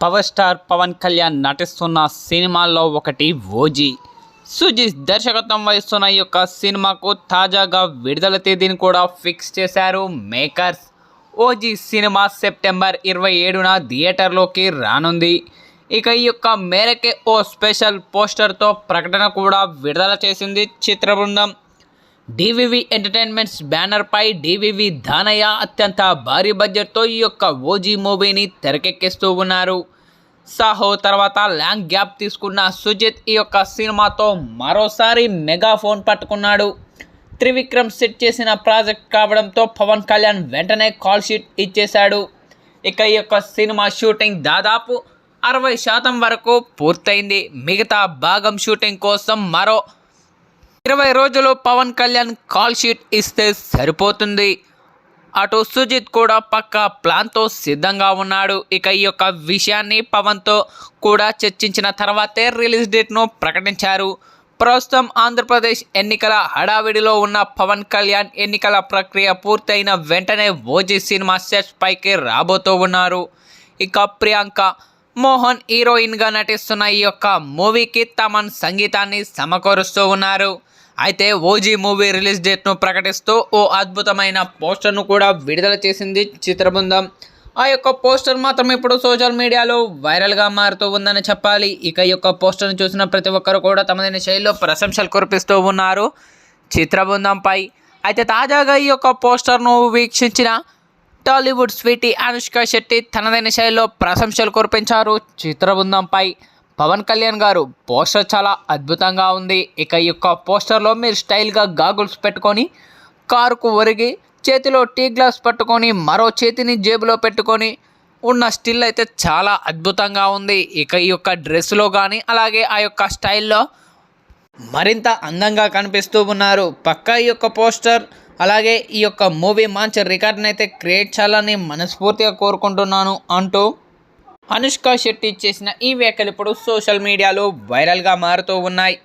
Power star Pawan Kalyan నటిస్తున్న సినిమాల్లో ఒకటి ఓజీ. సుజిత్ దర్శకత్వం వహిస్తున్న ఈ యొక్క సినిమాకు తాజాగా విడుదల తేదీని కూడా ఫిక్స్ చేశారు మేకర్స్. ఓజీ సినిమా సెప్టెంబర్ ఇరవై ఏడున థియేటర్లోకి రానుంది. ఇక ఈ యొక్క మేరకే ఓ స్పెషల్ పోస్టర్తో ప్రకటన కూడా విడుదల చేసింది చిత్ర బృందం డివివి ఎంటర్టైన్మెంట్స్ బ్యానర్పై డివివి దానయ్య అత్యంత భారీ బడ్జెట్తో ఈ యొక్క ఓజీ మూవీని తెరకెక్కిస్తూ ఉన్నారు. సాహో తర్వాత లాంగ్ గ్యాప్ తీసుకున్న సుజిత్ ఈ యొక్క సినిమాతో మరోసారి మెగా ఫోన్ పట్టుకున్నాడు. త్రివిక్రమ్ సెట్ చేసిన ప్రాజెక్ట్ కావడంతో పవన్ కళ్యాణ్ వెంటనే కాల్ షీట్ ఇచ్చేశాడు. ఇక ఈ యొక్క సినిమా షూటింగ్ దాదాపు అరవై శాతం వరకు పూర్తయింది. మిగతా భాగం షూటింగ్ కోసం మరో ఇరవై రోజులు పవన్ కళ్యాణ్ కాల్ షీట్ ఇస్తే సరిపోతుంది. అటు సుజిత్ కూడా పక్క ప్లాన్తో సిద్ధంగా ఉన్నాడు. ఇక ఈ యొక్క విషయాన్ని పవన్తో కూడా చర్చించిన తర్వాతే రిలీజ్ డేట్ను ప్రకటించారు. ప్రస్తుతం ఆంధ్రప్రదేశ్ ఎన్నికల హడావిడిలో ఉన్న పవన్ కళ్యాణ్ ఎన్నికల ప్రక్రియ పూర్తయిన వెంటనే ఓజీ సినిమా సెట్స్ పైకి రాబోతూ ఉన్నారు. ఇక ప్రియాంక మోహన్ హీరోయిన్గా నటిస్తున్న ఈ యొక్క మూవీకి తమన్ సంగీతాన్ని సమకూరుస్తూ ఉన్నారు. అయితే ఓజీ మూవీ రిలీజ్ డేట్ను ప్రకటిస్తూ ఓ అద్భుతమైన పోస్టర్ను కూడా విడుదల చేసింది చిత్రబృందం. ఆ యొక్క పోస్టర్ మాత్రం ఇప్పుడు సోషల్ మీడియాలో వైరల్గా మారుతూ ఉందని చెప్పాలి. ఇక ఈ యొక్క పోస్టర్ను చూసిన ప్రతి ఒక్కరు కూడా తమదైన శైలిలో ప్రశంసలు కురిపిస్తూ ఉన్నారు చిత్రబృందంపై. అయితే తాజాగా ఈ యొక్క పోస్టర్ను వీక్షించిన టాలీవుడ్ స్వీటీ అనుష్క శెట్టి తనదైన శైలిలో ప్రశంసలు కురిపించారు. చిత్రబృందంపై పవన్ కళ్యాణ్ గారు పోస్టర్ చాలా అద్భుతంగా ఉంది. ఇక ఈ యొక్క పోస్టర్లో మీరు స్టైల్గా గాగుల్స్ పెట్టుకొని కారుకు ఒరిగి చేతిలో టీ గ్లాస్ పట్టుకొని మరో చేతిని జేబులో పెట్టుకొని ఉన్న స్టిల్ అయితే చాలా అద్భుతంగా ఉంది. ఇక ఈ యొక్క డ్రెస్లో కానీ అలాగే ఆ యొక్క స్టైల్లో మరింత అందంగా కనిపిస్తూ ఉన్నారు. పక్క ఈ యొక్క పోస్టర్ అలాగే ఈ యొక్క మూవీ మంచి రికార్డ్ని అయితే క్రియేట్ చేయాలని మనస్ఫూర్తిగా కోరుకుంటున్నాను అంటూ అనుష్క శెట్టి చేసిన ఈ వ్యాఖ్యలు ఇప్పుడు సోషల్ మీడియాలో వైరల్గా మారుతూ ఉన్నాయి.